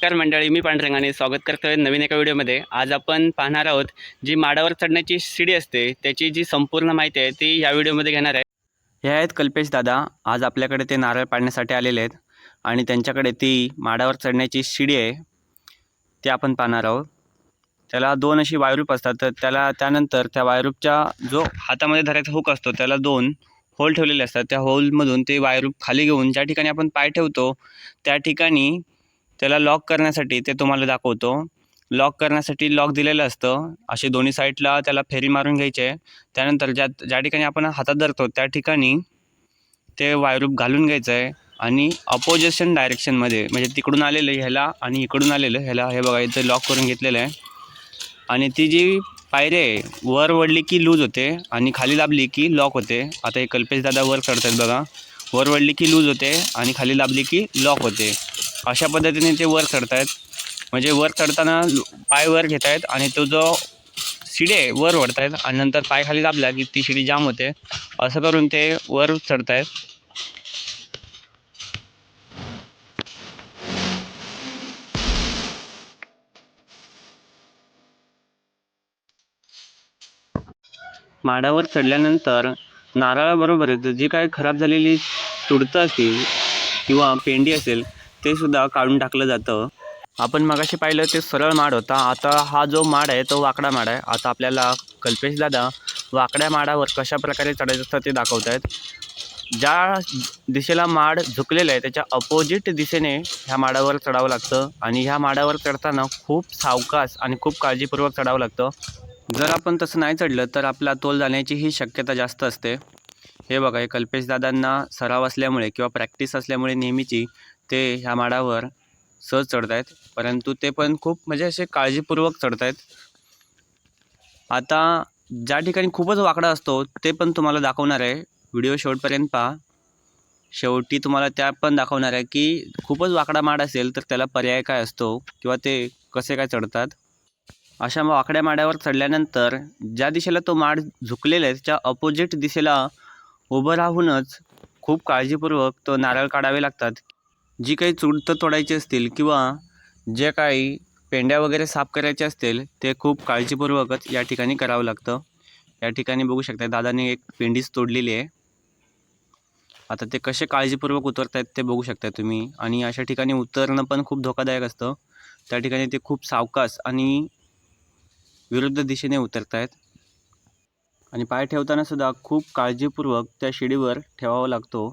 नमस्कार मंडळी मी पांडुरंगाने स्वागत करतोय नवीन एका व्हिडिओमध्ये. आज आपण पाहणार आहोत जी माडावर चढण्याची शिडी असते त्याची जी संपूर्ण माहिती आहे ती या व्हिडिओमध्ये घेणार आहे. हे आहेत कल्पेश दादा. आज आपल्याकडे ते नारळ पाडण्यासाठी आलेले आहेत आणि त्यांच्याकडे ती माडावर चढण्याची शिडी आहे. ती आपण पाहणार आहोत. त्याला दोन अशी वायरूप असतात तर त्याला त्यानंतर त्या वायरूपच्या जो हातामध्ये धरायचा हुक असतो त्याला दोन होल ठेवलेले असतात. त्या होलमधून ते वायरूप खाली घेऊन ज्या ठिकाणी आपण पाय ठेवतो त्या ठिकाणी त्याला लॉक करण्यासाठी ते तुम्हाला दाखवतो. लॉक करण्यासाठी लॉक दिलेलं असतं. असे दोन्ही साईडला त्याला फेरी मारून घ्यायचे. त्यानंतर ज्या ज्या ठिकाणी आपण हातात धरतो त्या ठिकाणी ते वायरूप घालून घ्यायचं आहे आणि अपोजिशन डायरेक्शनमध्ये म्हणजे तिकडून आलेलं ह्याला आणि इकडून आलेलं ह्याला हे बघा इथं लॉक करून घेतलेलं आहे. आणि ती जी पायरी आहे वर वडली की लूज होते आणि खाली दाबली की लॉक होते. आता हे कल्पेश दादा वर आहेत बघा. वर वडली की लूज होते आणि खाली दाबली की लॉक होते. अशा पद्धतीने ते वर चढतायत. म्हणजे वर चढताना पाय वर घेत आहेत आणि तो जो शिडी आहे वर ओढतायत आणि नंतर पाय खाली दाबला की ती शिडी जाम होते. असं करून ते वर चढतायत. माडावर चढल्यानंतर नारळाबरोबरच जी काय खराब झालेली तुडतं असतील किंवा पेंडी असेल ते सुद्धा काढून टाकलं जातं. आपण मगाशी पाहिलं ते सरळ माड होता. आता हा जो माड आहे तो वाकडा माड आहे. आता आपल्याला कल्पेश दादा वाकड्या माडावर कशा प्रकारे चढायचं असतं ते दाखवत आहेत ज्या दिशेला माड झुकलेला आहे त्याच्या अपोजिट दिशेने ह्या माडावर चढावं लागतं. आणि ह्या माडावर चढताना खूप सावकाश आणि खूप काळजीपूर्वक चढावं लागतं. जर आपण तसं नाही चढलं तर आपला तोल जाण्याची ही शक्यता जास्त असते. हे बघा हे कल्पेश दादांना सराव असल्यामुळे किंवा प्रॅक्टिस असल्यामुळे नेहमीची ते ह्या माडावर सहज चढत आहेत परंतु ते पण खूप म्हणजे असे काळजीपूर्वक चढत आहेत आता ज्या ठिकाणी खूपच वाकडा असतो ते पण तुम्हाला दाखवणार आहे. व्हिडिओ शेवटपर्यंत पहा. शेवटी तुम्हाला त्या पण दाखवणार आहे की खूपच वाकडा माड असेल तर त्याला पर्याय काय असतो किंवा ते कसे काय चढतात. अशा वाकड्या माड्यावर चढल्यानंतर ज्या दिशेला तो माड झुकलेला आहे त्याच्या अपोजिट दिशेला उभं राहूनच खूप काळजीपूर्वक तो नारळ काढावे लागतात. जी काही चुडतं तोडायची असतील किंवा जे काही पेंड्या वगैरे साफ करायचे असतील ते खूप काळजीपूर्वकच या ठिकाणी करावं लागतं. या ठिकाणी बघू शकता दादाने एक पेंडीच तोडलेली आहे. आता ते कसे काळजीपूर्वक उतरत आहेत ते बघू शकता तुम्ही. आणि अशा ठिकाणी उतरणं पण खूप धोकादायक असतं. त्या ठिकाणी ते खूप सावकास आणि विरुद्ध दिशेने उतरत आहेत आणि पाय ठेवताना सुद्धा खूप काळजीपूर्वक त्या शिडीवर ठेवावा लागतो.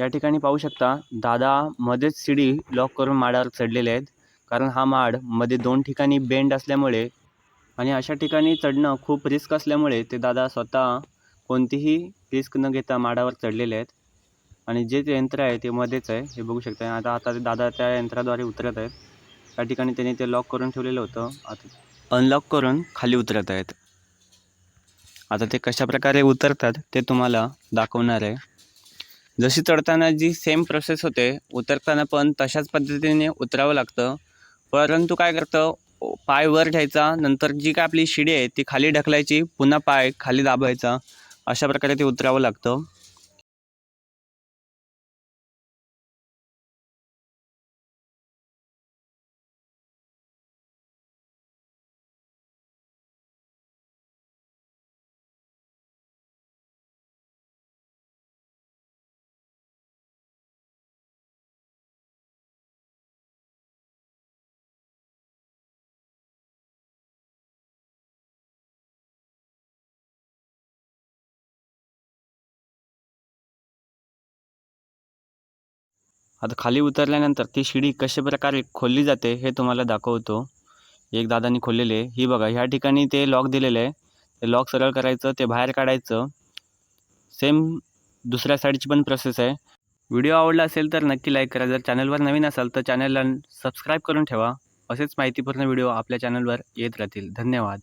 या ठिकाणी पाहू शकता दादा मध्येच शिडी लॉक करून माडावर चढलेले आहेत. कारण हा माडमध्ये दोन ठिकाणी बेंड असल्यामुळे आणि अशा ठिकाणी चढणं खूप रिस्क असल्यामुळे ते दादा स्वतः कोणतीही रिस्क न घेता माडावर चढलेले आहेत. आणि जे ते यंत्र आहे ते मध्येच आहे हे बघू शकता. आता आता ते दादा त्या यंत्राद्वारे उतरत आहेत. त्या ठिकाणी त्यांनी ते लॉक करून ठेवलेलं होतं. आता अनलॉक करून खाली उतरत आहेत. आता ते कशा प्रकारे उतरतात ते तुम्हाला दाखवणार आहे. जशी चढताना जी सेम प्रोसेस होते उतरताना पण तशाच पद्धतीने उतरावं लागतं. परंतु काय करतं पाय वर घ्यायचा नंतर जी काय आपली शिडी आहे ती खाली ढकलायची पुन्हा पाय खाली दाबायचा अशा प्रकारे ते उतरावं लागतं. आता खाली उतरल्यानंतर ती शिडी कशा प्रकारे खोलली जाते हे तुम्हाला दाखवतो. एक दादानी खोललेले. ही बघा ह्या ठिकाणी ते लॉक दिलेलं आहे. ते लॉक सरळ करायचं ते बाहेर काढायचं. सेम दुसऱ्या साईडची पण प्रोसेस आहे. व्हिडिओ आवडला असेल तर नक्की लाईक करा. जर चॅनलवर नवीन असाल तर चॅनलला सबस्क्राईब करून ठेवा. असेच माहितीपूर्ण व्हिडिओ आपल्या चॅनलवर येत राहतील. धन्यवाद.